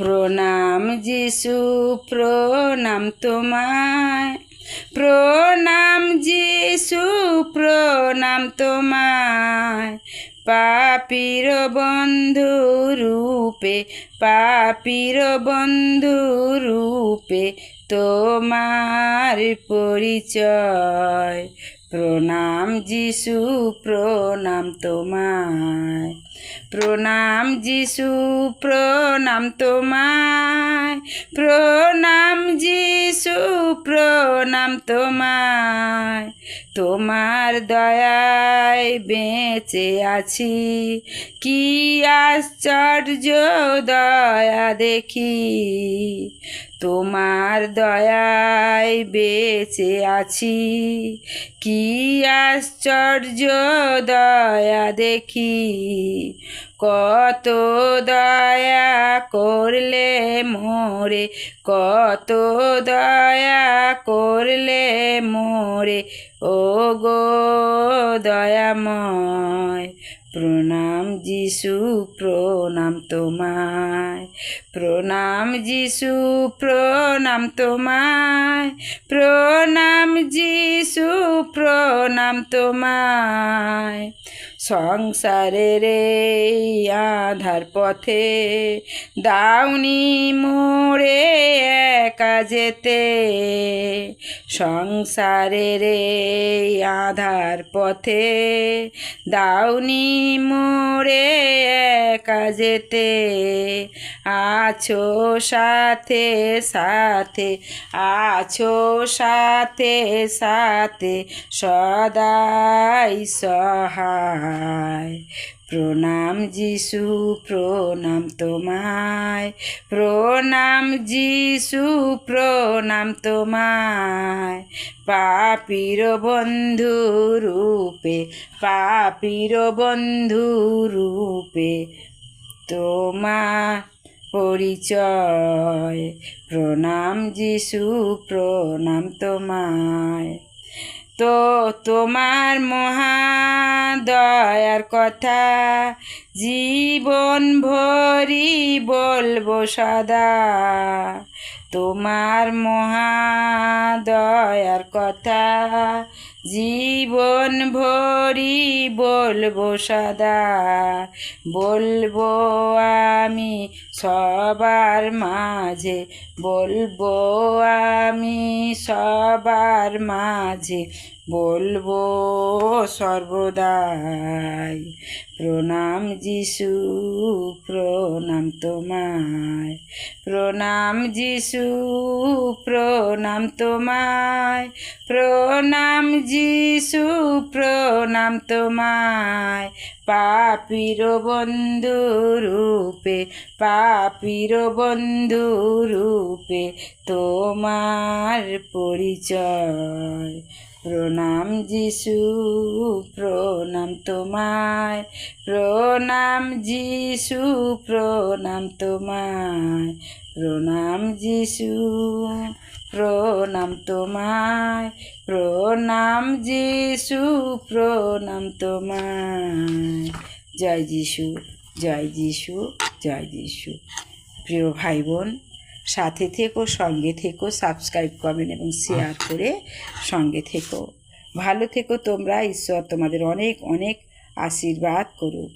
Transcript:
প্রণাম যিশু, প্রণাম তোমায়। প্রণাম যিশু, প্রণাম তোমায়। পাপির বন্ধু রূপে, পাপির বন্ধু রূপে তোমার পরিচয়। প্রণাম যিশু, প্রণাম তোমায়। প্রণাম যিশু, প্রণাম তোমায়। প্রণাম যিশু, প্রণাম তোমায়। তোমার দয়ায় বেঁচে আছি। কি আশ্চর্য দয়া দেখি। তোমার দয়ায় বেঁচে আছি। কি আশ্চর্য দয়া দেখি। কত দয়া করলে মোরে, কত দয়া করলে মোরে। ও গো দয়াময় প্রণাম যিশু, প্রণাম তোমায়। প্রণাম যিশু, প্রণাম তোমায়। প্রণাম যিশু, প্রণাম তোমায়। সংসারের আধার পথে দাউনি মোড়ে একা যেতে। সংসারের আধার পথে। দাউনি মোড়ে একা যেতে। আছো সাথে সাথে, আছো সাথে সাথে সদাই সহায়। প্রণাম যিশু, প্রণাম তোমায়। প্রণাম যিশু, প্রণাম তোমায়। পাপির বন্ধু রূপে, পাপির বন্ধু রূপে তোমার পরিচয়। প্রণাম যিশু, প্রণাম তোমায়। তো তোমার মহাদয়ার কথা জীবন ভরি বলব সদা। তোমার মহাদয়ার কথা। জীবন ভরি বলব সদা। বলব আমি সবার মাঝে। বলব আমি সবার মাঝে। বলব সর্বদাই। প্রণাম যিশু প্রণাম তোমায়। প্রণাম যিশু, প্রণাম তোমায়। প্রণাম যিশু, প্রণাম তোমায়। পাপির বন্ধু রূপে, পাপির বন্ধু রূপে তোমার পরিচয়। প্রণাম যিশু, প্রণাম তোমায়। প্রণাম যিশু, প্রণাম তোমায়। প্রণাম যিশু, প্রণাম তোমায়। প্রণাম যিশু, প্রণাম তোমায়। জয় যিশু জয় যিশু জয় যিশু। প্রিয় ভাই বোন সাথে থেকো, সঙ্গে থেকো সাবস্ক্রাইব কমেন্ট এবং শেয়ার করে সঙ্গে থেকো। ভালো থেকো তোমরা, ঈশ্বর তোমাদের অনেক অনেক আশীর্বাদ করুক।